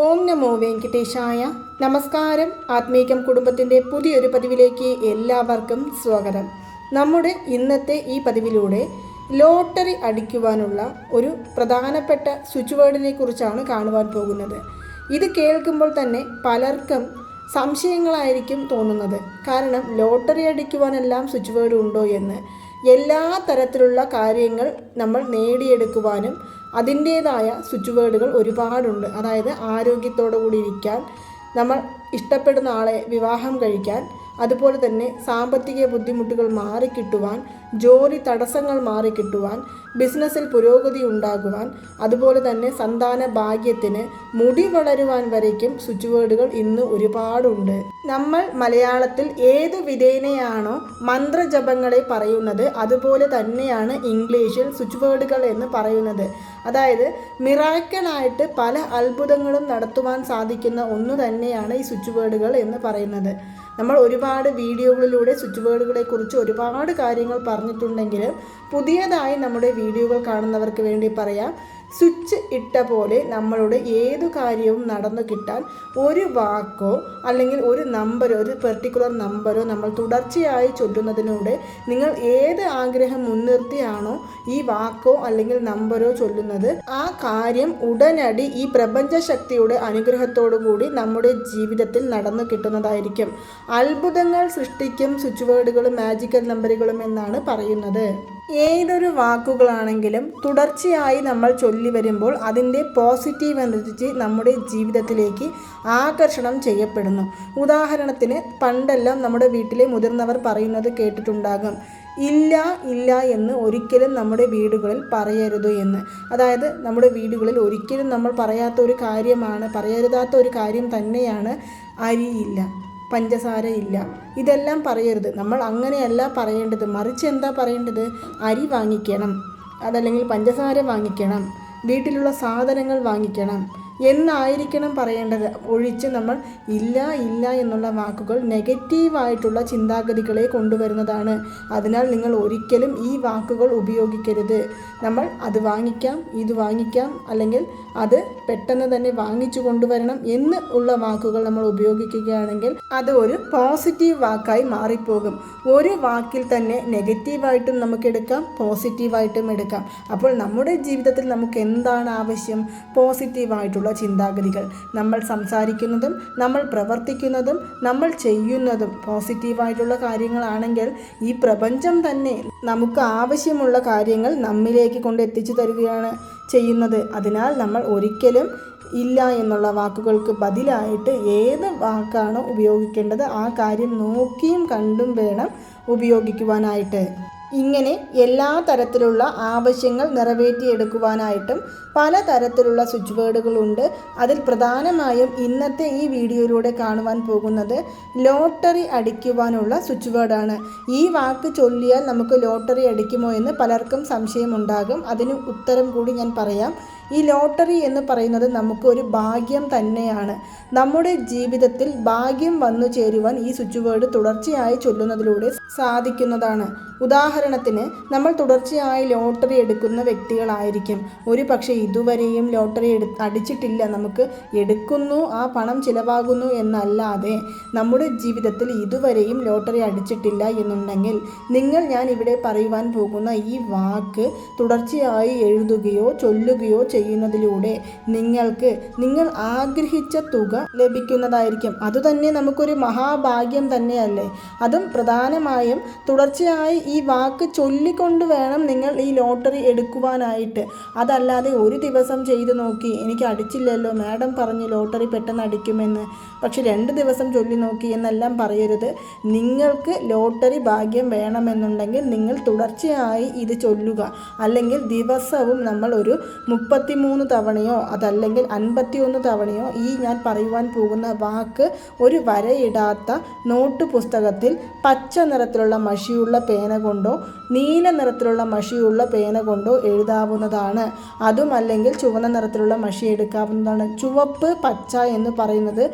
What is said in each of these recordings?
ഓം നമോ വെങ്കിട്ടേശായ. നമസ്കാരം. ആത്മീകം കുടുംബത്തിന്റെ പുതിയൊരു പതിവിലേക്ക് എല്ലാവർക്കും സ്വാഗതം. നമ്മുടെ ഇന്നത്തെ ഈ പതിവിലൂടെ ലോട്ടറി അടിക്കുവാനുള്ള ഒരു പ്രധാനപ്പെട്ട സ്വിച്ച് വേർഡിനെ കുറിച്ചാണ് കാണുവാൻ പോകുന്നത്. ഇത് കേൾക്കുമ്പോൾ തന്നെ പലർക്കും സംശയങ്ങളായിരിക്കും തോന്നുന്നത്. കാരണം ലോട്ടറി അടിക്കുവാനെല്ലാം സ്വിച്ച് വേർഡ് ഉണ്ടോ എന്ന്. എല്ലാ തരത്തിലുള്ള കാര്യങ്ങൾ നമ്മൾ നേടിയെടുക്കുവാനും അതിന്റേതായ സ്വിച്ച് വേർഡുകൾ ഒരുപാടുണ്ട്. അതായത് ആരോഗ്യത്തോടു കൂടി ഇരിക്കാൻ നമ്മൾ ഇഷ്ടപ്പെടുന്ന ആളെ വിവാഹം കഴിക്കാൻ അതുപോലെ തന്നെ സാമ്പത്തിക ബുദ്ധിമുട്ടുകൾ മാറിക്കിട്ടുവാൻ ജോലി തടസ്സങ്ങൾ മാറിക്കിട്ടുവാൻ ബിസിനസ്സിൽ പുരോഗതി ഉണ്ടാകുവാൻ അതുപോലെ തന്നെ സന്താന ഭാഗ്യത്തിന് മുടി വളരുവാൻ വരയ്ക്കും സ്വിച്ച് വേർഡുകൾ ഇന്ന് ഒരുപാടുണ്ട്. നമ്മൾ മലയാളത്തിൽ ഏത് വിധേനയാണോ മന്ത്രജപങ്ങളെ പറയുന്നത് അതുപോലെ തന്നെയാണ് ഇംഗ്ലീഷിൽ സ്വിച്ച് വേർഡുകൾ എന്ന് പറയുന്നത്. അതായത് മിറാക്കലായിട്ട് പല അത്ഭുതങ്ങളും നടത്തുവാൻ സാധിക്കുന്ന ഒന്ന് തന്നെയാണ് ഈ സ്വിച്ച് വേർഡുകൾ എന്ന് പറയുന്നത്. നമ്മൾ ഒരുപാട് വീഡിയോകളിലൂടെ സ്വിച്ച് ബോർഡുകളെ കുറിച്ച് ഒരുപാട് കാര്യങ്ങൾ പറഞ്ഞിട്ടുണ്ടെങ്കിലും പുതിയതായി നമ്മുടെ വീഡിയോകൾ കാണുന്നവർക്ക് വേണ്ടി പറയാം. സ്വിച്ച് ഇട്ട പോലെ നമ്മളുടെ ഏതു കാര്യവും നടന്നു കിട്ടാൻ ഒരു വാക്കോ അല്ലെങ്കിൽ ഒരു നമ്പരോ ഒരു പെർട്ടിക്കുലർ നമ്പരോ നമ്മൾ തുടർച്ചയായി ചൊല്ലുന്നതിലൂടെ നിങ്ങൾ ഏത് ആഗ്രഹം മുൻനിർത്തിയാണോ ഈ വാക്കോ അല്ലെങ്കിൽ നമ്പരോ ചൊല്ലുന്നത് ആ കാര്യം ഉടനടി ഈ പ്രപഞ്ചശക്തിയുടെ അനുഗ്രഹത്തോടു കൂടി നമ്മുടെ ജീവിതത്തിൽ നടന്നു കിട്ടുന്നതായിരിക്കും. അത്ഭുതങ്ങൾ സൃഷ്ടിക്കും സ്വിച്ച് വേർഡുകളും മാജിക്കൽ നമ്പറുകളും എന്നാണ് പറയുന്നത്. ഏതൊരു വാക്കുകളാണെങ്കിലും തുടർച്ചയായി നമ്മൾ ചൊല്ലി വരുമ്പോൾ അതിന്റെ പോസിറ്റീവ് എനർജി നമ്മുടെ ജീവിതത്തിലേക്ക് ആകർഷണം ചെയ്യപ്പെടുന്നു. ഉദാഹരണത്തിന് പണ്ടെല്ലാം നമ്മുടെ വീട്ടിലെ മുതിർന്നവർ പറയുന്നത് കേട്ടിട്ടുണ്ടാകും ഇല്ല ഇല്ല എന്ന് ഒരിക്കലും നമ്മുടെ വീടുകളിൽ പറയരുത് എന്ന്. അതായത് നമ്മുടെ വീടുകളിൽ ഒരിക്കലും നമ്മൾ പറയാത്ത ഒരു കാര്യമാണ് പറയരുതാത്ത ഒരു കാര്യം തന്നെയാണ് അരിയില്ല. പഞ്ചസാര ഇല്ല. ഇതെല്ലാം പറയരുത്. നമ്മൾ അങ്ങനെയല്ല പറയേണ്ടത്. മറിച്ച് എന്താ പറയേണ്ടത്? അരി വാങ്ങിക്കണം. അതല്ലെങ്കിൽ പഞ്ചസാര വാങ്ങിക്കണം. വീട്ടിലുള്ള സാധനങ്ങൾ വാങ്ങിക്കണം. എന്നായിരിക്കണം പറയേണ്ടത്? ഒഴിച്ച് നമ്മൾ ഇല്ല ഇല്ല എന്നുള്ള വാക്കുകൾ നെഗറ്റീവായിട്ടുള്ള ചിന്താഗതികളെ കൊണ്ടുവരുന്നതാണ്. അതിനാൽ നിങ്ങൾ ഒരിക്കലും ഈ വാക്കുകൾ ഉപയോഗിക്കരുത്. നമ്മൾ അത് വാങ്ങിക്കാം ഇത് വാങ്ങിക്കാം അല്ലെങ്കിൽ അത് പെട്ടെന്ന് തന്നെ വാങ്ങിച്ചു കൊണ്ടുവരണം എന്ന് ഉള്ള വാക്കുകൾ നമ്മൾ ഉപയോഗിക്കുകയാണെങ്കിൽ അത് ഒരു പോസിറ്റീവ് വാക്കായി മാറിപ്പോകും. ഒരു വാക്കിൽ തന്നെ നെഗറ്റീവായിട്ടും നമുക്ക് എടുക്കാം പോസിറ്റീവായിട്ടും എടുക്കാം. അപ്പോൾ നമ്മുടെ ജീവിതത്തിൽ നമുക്ക് എന്താണ് ആവശ്യം? പോസിറ്റീവായിട്ടുള്ള ചിന്താഗതികൾ. നമ്മൾ സംസാരിക്കുന്നതും നമ്മൾ പ്രവർത്തിക്കുന്നതും നമ്മൾ ചെയ്യുന്നതും പോസിറ്റീവായിട്ടുള്ള കാര്യങ്ങളാണെങ്കിൽ ഈ പ്രപഞ്ചം തന്നെ നമുക്ക് ആവശ്യമുള്ള കാര്യങ്ങൾ നമ്മിലേക്ക് കൊണ്ട് എത്തിച്ചു തരികയാണ്. ചെയ്യുന്നത്. അതിനാൽ നമ്മൾ ഒരിക്കലും ഇല്ല എന്നുള്ള വാക്കുകൾക്ക് ബദലായിട്ട് ഏത് വാക്കാണോ ഉപയോഗിക്കേണ്ടത് ആ കാര്യം നോക്കിയും കണ്ടും വേണം ഉപയോഗിക്കുവാനായിട്ട്. ഇങ്ങനെ എല്ലാ തരത്തിലുള്ള ആവശ്യങ്ങൾ നിറവേറ്റിയെടുക്കുവാനായിട്ടും പല തരത്തിലുള്ള സ്വിച്ച് ബോർഡുകളുണ്ട് അതിൽ പ്രധാനമായും ഇന്നത്തെ ഈ വീഡിയോയിലൂടെ കാണുവാൻ പോകുന്നത് ലോട്ടറി അടിക്കുവാനുള്ള സ്വിച്ച് ബോർഡാണ് ഈ വാക്ക് ചൊല്ലിയാൽ നമുക്ക് ലോട്ടറി അടിക്കുമോ എന്ന് പലർക്കും സംശയമുണ്ടാകും. അതിന് ഉത്തരം കൂടി ഞാൻ പറയാം. ഈ ലോട്ടറി എന്ന് പറയുന്നത് നമുക്ക് ഒരു ഭാഗ്യം തന്നെയാണ്. നമ്മുടെ ജീവിതത്തിൽ ഭാഗ്യം വന്നു ചേരുവാൻ ഈ സ്വിച്ച് വേർഡ് തുടർച്ചയായി ചൊല്ലുന്നതിലൂടെ സാധിക്കുന്നതാണ്. ഉദാഹരണത്തിന് നമ്മൾ തുടർച്ചയായി ലോട്ടറി എടുക്കുന്ന വ്യക്തികളായിരിക്കും. ഒരു പക്ഷേ ഇതുവരെയും ലോട്ടറി എടു അടിച്ചിട്ടില്ല. നമുക്ക് എടുക്കുന്നു ആ പണം ചിലവാകുന്നു എന്നല്ലാതെ നമ്മുടെ ജീവിതത്തിൽ ഇതുവരെയും ലോട്ടറി അടിച്ചിട്ടില്ല എന്നുണ്ടെങ്കിൽ നിങ്ങൾ ഞാൻ ഇവിടെ പറയുവാൻ പോകുന്ന ഈ വാക്ക് തുടർച്ചയായി എഴുതുകയോ ചൊല്ലുകയോ ചെയ്യുന്നതിലൂടെ നിങ്ങൾക്ക് നിങ്ങൾ ആഗ്രഹിച്ച തുക ലഭിക്കുന്നതായിരിക്കും. അതുതന്നെ നമുക്കൊരു മഹാഭാഗ്യം തന്നെയല്ലേ? അതും പ്രധാനമായും തുടർച്ചയായി ഈ വാക്ക് ചൊല്ലിക്കൊണ്ട് വേണം നിങ്ങൾ ഈ ലോട്ടറി എടുക്കുവാനായിട്ട്. അതല്ലാതെ ഒരു ദിവസം ചെയ്തു നോക്കി എനിക്ക് അടിച്ചില്ലല്ലോ മാഡം പറഞ്ഞു ലോട്ടറി പെട്ടെന്ന് അടിക്കുമെന്ന്. പക്ഷെ രണ്ട് ദിവസം ചൊല്ലി നോക്കി എന്നെല്ലാം പറയരുത്. നിങ്ങൾക്ക് ലോട്ടറി ഭാഗ്യം വേണമെന്നുണ്ടെങ്കിൽ നിങ്ങൾ തുടർച്ചയായി ഇത് ചൊല്ലുക. അല്ലെങ്കിൽ ദിവസവും നമ്മൾ ഒരു മുപ്പത്തിമൂന്ന് തവണയോ അതല്ലെങ്കിൽ അൻപത്തിയൊന്ന് തവണയോ ഈ ഞാൻ പറയുവാൻ പോകുന്ന വാക്ക് ഒരു വരയിടാത്ത നോട്ട് പുസ്തകത്തിൽ പച്ച നിറത്തിലുള്ള മഷിയുള്ള പേന കൊണ്ടോ നീല നിറത്തിലുള്ള മഷിയുള്ള പേന കൊണ്ടോ എഴുതാവുന്നതാണ്. അതുമല്ലെങ്കിൽ ചുവന്ന നിറത്തിലുള്ള മഷി എടുക്കാവുന്നതാണ്. ചുവപ്പ് പച്ച എന്ന് പറയുന്നത്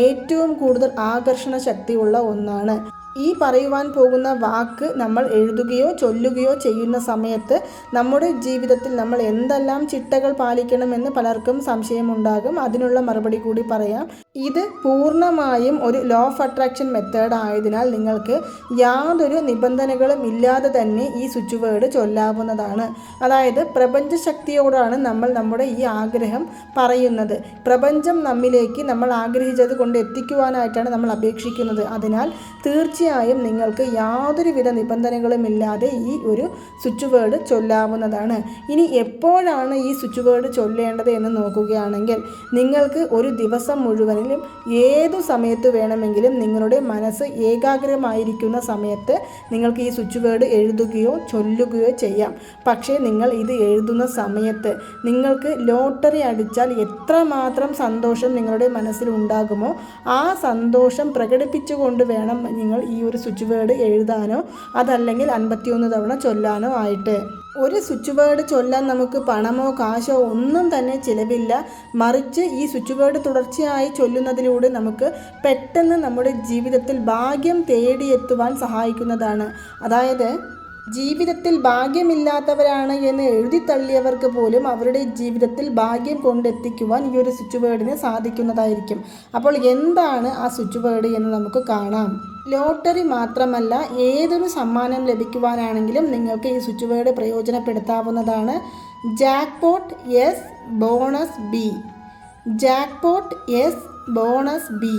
ഏറ്റവും കൂടുതൽ ആകർഷണ ശക്തിയുള്ള ഒന്നാണ്. ഈ പറയുവാൻ പോകുന്ന വാക്ക് നമ്മൾ എഴുതുകയോ ചൊല്ലുകയോ ചെയ്യുന്ന സമയത്ത് നമ്മുടെ ജീവിതത്തിൽ നമ്മൾ എന്തെല്ലാം ചിട്ടകൾ പാലിക്കണമെന്ന് പലർക്കും സംശയമുണ്ടാകും. അതിനുള്ള മറുപടി കൂടി പറയാം. ഇത് പൂർണമായും ഒരു ലോ ഓഫ് അട്രാക്ഷൻ മെത്തേഡ് ആയതിനാൽ നിങ്ങൾക്ക് യാതൊരു നിബന്ധനകളും ഇല്ലാതെ തന്നെ ഈ സ്വിച്ച് വേർഡ് ചൊല്ലാവുന്നതാണ്. അതായത് പ്രപഞ്ചശക്തിയോടാണ് നമ്മൾ നമ്മുടെ ഈ ആഗ്രഹം പറയുന്നത്. പ്രപഞ്ചം നമ്മിലേക്ക് നമ്മൾ ആഗ്രഹിച്ചത് കൊണ്ട് എത്തിക്കുവാനായിട്ടാണ് നമ്മൾ അപേക്ഷിക്കുന്നത്. അതിനാൽ തീർച്ചയായും നിങ്ങൾക്ക് യാതൊരുവിധ നിബന്ധനകളും ഇല്ലാതെ ഈ ഒരു സ്വിച്ച് വേർഡ് ചൊല്ലാവുന്നതാണ്. ഇനി എപ്പോഴാണ് ഈ സ്വിച്ച് വേർഡ് ചൊല്ലേണ്ടത് എന്ന് നോക്കുകയാണെങ്കിൽ നിങ്ങൾക്ക് ഒരു ദിവസം മുഴുവനിലും ഏതു സമയത്ത് വേണമെങ്കിലും നിങ്ങളുടെ മനസ്സ് ഏകാഗ്രമായിരിക്കുന്ന സമയത്ത് നിങ്ങൾക്ക് ഈ സ്വിച്ച് വേർഡ് എഴുതുകയോ ചൊല്ലുകയോ ചെയ്യാം. പക്ഷേ നിങ്ങൾ ഇത് എഴുതുന്ന സമയത്ത് നിങ്ങൾക്ക് ലോട്ടറി അടിച്ചാൽ എത്രമാത്രം സന്തോഷം നിങ്ങളുടെ മനസ്സിൽ ഉണ്ടാകുമോ ആ സന്തോഷം പ്രകടിപ്പിച്ചുകൊണ്ട് വേണം നിങ്ങൾ ഈ ഒരു സ്വിച്ച് വേർഡ് എഴുതാനോ അതല്ലെങ്കിൽ അൻപത്തിയൊന്ന് തവണ ചൊല്ലാനോ ആയിട്ട്. ഒരു സ്വിച്ച് വേർഡ് ചൊല്ലാൻ നമുക്ക് പണമോ കാശോ ഒന്നും തന്നെ ചിലവില്ല. മറിച്ച് ഈ സ്വിച്ച് വേർഡ് തുടർച്ചയായി ചൊല്ലുന്നതിലൂടെ നമുക്ക് പെട്ടെന്ന് നമ്മുടെ ജീവിതത്തിൽ ഭാഗ്യം തേടിയെത്തുവാൻ സഹായിക്കുന്നതാണ്. അതായത് ജീവിതത്തിൽ ഭാഗ്യമില്ലാത്തവരാണ് എന്ന് എഴുതി തള്ളിയവർക്ക് പോലും അവരുടെ ജീവിതത്തിൽ ഭാഗ്യം കൊണ്ടെത്തിക്കുവാൻ ഈ ഒരു സ്വിച്ച് വേർഡിന് സാധിക്കുന്നതായിരിക്കും. അപ്പോൾ എന്താണ് ആ സ്വിച്ച് വേർഡ് എന്ന് നമുക്ക് കാണാം. ലോട്ടറി മാത്രമല്ല ഏതൊരു സമ്മാനം ലഭിക്കുവാനാണെങ്കിലും നിങ്ങൾക്ക് ഈ switch word പ്രയോജനപ്പെടുത്താവുന്നതാണ്. Jackpot yes bonus be jackpot yes bonus be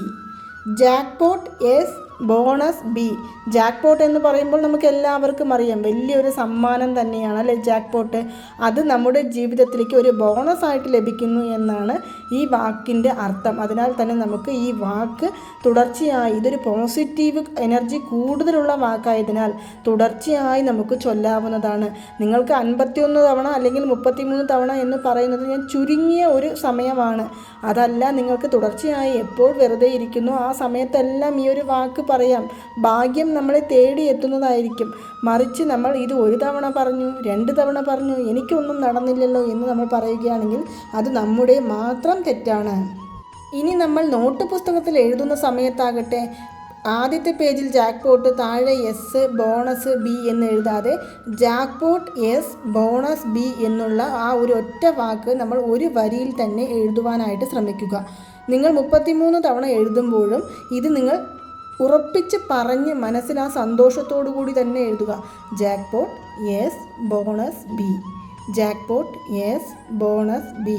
jackpot yes bonus be jackpot എന്ന് പറയുമ്പോൾ നമുക്ക് എല്ലാവർക്കും അറിയാം വലിയൊരു സമ്മാനം തന്നെയാണ് അല്ലേ ജാക്ക്പോട്ട്? അത് നമ്മുടെ ജീവിതത്തിലേക്ക് ഒരു ബോണസ് ആയിട്ട് ലഭിക്കുന്നു എന്നാണ് ഈ വാക്കിന്റെ അർത്ഥം. അതിനാൽ തന്നെ നമുക്ക് ഈ വാക്ക് തുടർച്ചയായി ഇതൊരു പോസിറ്റീവ് എനർജി കൂടുതലുള്ള വാക്കായതിനാൽ തുടർച്ചയായി നമുക്ക് ചൊല്ലാവുന്നതാണ്. നിങ്ങൾക്ക് അൻപത്തിയൊന്ന് തവണ അല്ലെങ്കിൽ മുപ്പത്തിമൂന്ന് തവണ എന്ന് പറയുന്നത് ഞാൻ ചുരുങ്ങിയ ഒരു സമയമാണ്. അതല്ല നിങ്ങൾക്ക് തുടർച്ചയായി എപ്പോൾ വെറുതെ ഇരിക്കുന്നു ആ സമയത്തെല്ലാം ഈ ഒരു വാക്ക് പറയാം. ഭാഗ്യം നമ്മളെ തേടി എത്തുന്നതായിരിക്കും. മറിച്ച് നമ്മൾ ഇത് ഒരു തവണ പറഞ്ഞു രണ്ട് തവണ പറഞ്ഞു എനിക്കൊന്നും നടന്നില്ലല്ലോ എന്ന് നമ്മൾ പറയുകയാണെങ്കിൽ അത് നമ്മുടെ മാത്രം തെറ്റാണ്. ഇനി നമ്മൾ നോട്ട് പുസ്തകത്തിൽ എഴുതുന്ന സമയത്താകട്ടെ ആദ്യത്തെ പേജിൽ ജാക്ക്പോട്ട് താഴെ എസ് ബോണസ് ബി എന്ന് എഴുതാതെ ജാക്ക്പോട്ട് എസ് ബോണസ് ബി എന്നുള്ള ആ ഒരു ഒറ്റ വാക്ക് നമ്മൾ ഒരു വരിയിൽ തന്നെ എഴുതുവാനായിട്ട് ശ്രമിക്കുക. നിങ്ങൾ മുപ്പത്തിമൂന്ന് തവണ എഴുതുമ്പോഴും ഇത് നിങ്ങൾ ഉറപ്പിച്ച് പറഞ്ഞ് മനസ്സിൽ ആ സന്തോഷത്തോടു കൂടി തന്നെ എഴുതുക. Jackpot yes bonus be jackpot yes bonus be.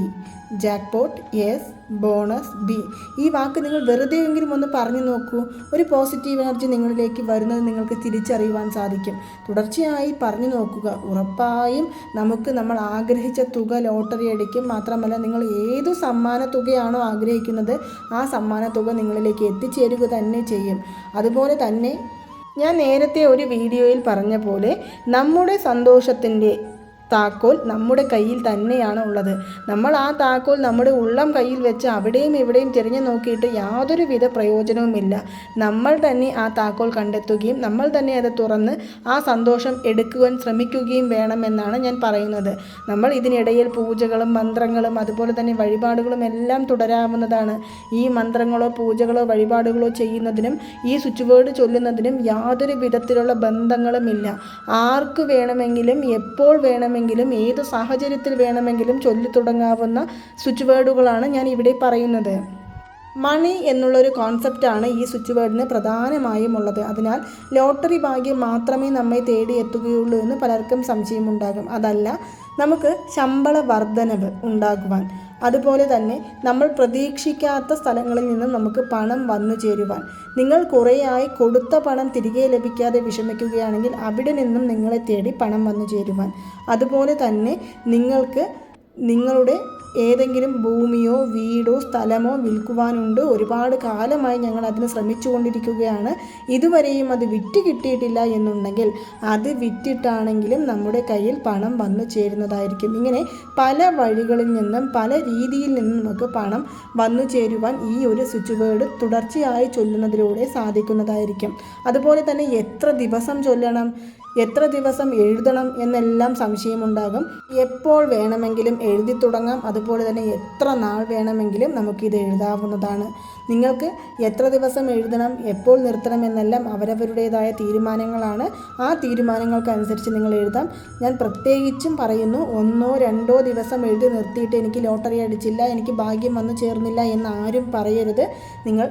Jackpot yes bonus be. ഈ വാക്ക് നിങ്ങൾ വെറുതെ എങ്കിലും ഒന്ന് പറഞ്ഞു നോക്കൂ. ഒരു പോസിറ്റീവ് എനർജി നിങ്ങളിലേക്ക് വരുന്നത് നിങ്ങൾക്ക് തിരിച്ചറിയുവാൻ സാധിക്കും. തുടർച്ചയായി പറഞ്ഞു നോക്കുക. ഉറപ്പായും നമുക്ക് നമ്മൾ ആഗ്രഹിച്ച തുക ലോട്ടറി അടിക്കും. മാത്രമല്ല നിങ്ങൾ ഏതു സമ്മാന തുകയാണോ ആഗ്രഹിക്കുന്നത് ആ സമ്മാന തുക നിങ്ങളിലേക്ക് എത്തിച്ചേരുക തന്നെ ചെയ്യും. അതുപോലെ തന്നെ ഞാൻ നേരത്തെ ഒരു വീഡിയോയിൽ പറഞ്ഞ പോലെ നമ്മുടെ സന്തോഷത്തിന്റെ താക്കോൽ നമ്മുടെ കയ്യിൽ തന്നെയാണ് ഉള്ളത്. നമ്മൾ ആ താക്കോൽ നമ്മുടെ ഉള്ളം കയ്യിൽ വെച്ച് അവിടെയും ഇവിടെയും തിരഞ്ഞു നോക്കിയിട്ട് യാതൊരുവിധ പ്രയോജനവുമില്ല. നമ്മൾ തന്നെ ആ താക്കോൽ കണ്ടെത്തുകയും നമ്മൾ തന്നെ അത് തുറന്ന് ആ സന്തോഷം എടുക്കുവാൻ ശ്രമിക്കുകയും വേണമെന്നാണ് ഞാൻ പറയുന്നത്. നമ്മൾ ഇതിനിടയിൽ പൂജകളും മന്ത്രങ്ങളും അതുപോലെ തന്നെ വഴിപാടുകളും എല്ലാം തുടരാവുന്നതാണ്. ഈ മന്ത്രങ്ങളോ പൂജകളോ വഴിപാടുകളോ ചെയ്യുന്നതിനും ഈ സ്വിച്ച് വേർഡ് ചൊല്ലുന്നതിനും യാതൊരു വിധത്തിലുള്ള ബന്ധങ്ങളുമില്ല. ആർക്ക് വേണമെങ്കിലും എപ്പോൾ വേണമെങ്കിലും ഏത് സാഹചര്യത്തിൽ വേണമെങ്കിലും ചൊല്ലി തുടങ്ങാവുന്ന സ്വിച്ച് വേർഡുകളാണ് ഞാൻ ഇവിടെ പറയുന്നത്. മണി എന്നുള്ളൊരു കോൺസെപ്റ്റാണ് ഈ സ്വിച്ച് വേർഡിന് പ്രധാനമായും ഉള്ളത്. അതിനാൽ ലോട്ടറി ഭാഗ്യം മാത്രമേ നമ്മെ തേടി എത്തുകയുള്ളൂ എന്ന് പലർക്കും സംശയമുണ്ടാകും. അതല്ല നമുക്ക് ശമ്പള വർധനവ് ഉണ്ടാകുവാൻ. അതുപോലെ തന്നെ നമ്മൾ പ്രതീക്ഷിക്കാത്ത സ്ഥലങ്ങളിൽ നിന്നും നമുക്ക് പണം വന്നു ചേരുവാൻ. നിങ്ങൾ കുറേയായി കൊടുത്ത പണം തിരികെ ലഭിക്കാതെ വിഷമിക്കുകയാണെങ്കിൽ അവിടെ നിന്നും നിങ്ങളെ തേടി പണം വന്നു ചേരുവാൻ. അതുപോലെ തന്നെ നിങ്ങൾക്ക് നിങ്ങളുടെ ഏതെങ്കിലും ഭൂമിയോ വീടോ സ്ഥലമോ വിൽക്കുവാനുണ്ട്. ഒരുപാട് കാലമായി ഞങ്ങൾ അതിന് ശ്രമിച്ചുകൊണ്ടിരിക്കുകയാണ്. ഇതുവരെയും അത് വിറ്റ് കിട്ടിയിട്ടില്ല എന്നുണ്ടെങ്കിൽ അത് വിറ്റിട്ടാണെങ്കിലും നമ്മുടെ കയ്യിൽ പണം വന്നു ചേരുന്നതായിരിക്കും. ഇങ്ങനെ പല വഴികളിൽ നിന്നും പല രീതിയിൽ നിന്നും നമുക്ക് പണം വന്നു ചേരുവാൻ ഈ ഒരു സ്വിച്ച് വേർഡ് തുടർച്ചയായി ചൊല്ലുന്നതിലൂടെ സാധിക്കുന്നതായിരിക്കും. അതുപോലെ തന്നെ എത്ര ദിവസം ചൊല്ലണം? എത്ര ദിവസം എഴുതണം എന്നെല്ലാം സംശയമുണ്ടാകും. എപ്പോൾ വേണമെങ്കിലും എഴുതി തുടങ്ങാം. അതുപോലെ തന്നെ എത്ര നാൾ വേണമെങ്കിലും നമുക്കിത് എഴുതാവുന്നതാണ്. നിങ്ങൾക്ക് എത്ര ദിവസം എഴുതണം എപ്പോൾ നിർത്തണം എന്നെല്ലാം അവരവരുടേതായ തീരുമാനങ്ങളാണ്. ആ തീരുമാനങ്ങൾക്കനുസരിച്ച് നിങ്ങൾ എഴുതാം. ഞാൻ പ്രത്യേകിച്ചും പറയുന്നു ഒന്നോ രണ്ടോ ദിവസം എഴുതി നിർത്തിയിട്ട് എനിക്ക് ലോട്ടറി അടിച്ചില്ല എനിക്ക് ഭാഗ്യം വന്നു ചേർന്നില്ല എന്ന് ആരും പറയരുത്. നിങ്ങൾ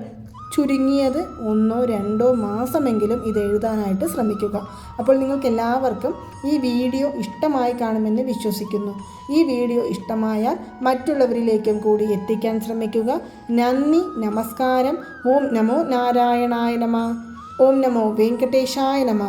ചുരുങ്ങിയത് ഒന്നോ രണ്ടോ മാസമെങ്കിലും ഇത് എഴുതാനായിട്ട് ശ്രമിക്കുക. അപ്പോൾ നിങ്ങൾക്ക് എല്ലാവർക്കും ഈ വീഡിയോ ഇഷ്ടമായി കാണുമെന്ന് വിശ്വസിക്കുന്നു. ഈ വീഡിയോ ഇഷ്ടമായാൽ മറ്റുള്ളവരിലേക്കും കൂടി എത്തിക്കാൻ ശ്രമിക്കുക. നന്ദി നമസ്കാരം. ഓം നമോ നാരായണായ നമ. ഓം നമോ വെങ്കടേശായ നമ.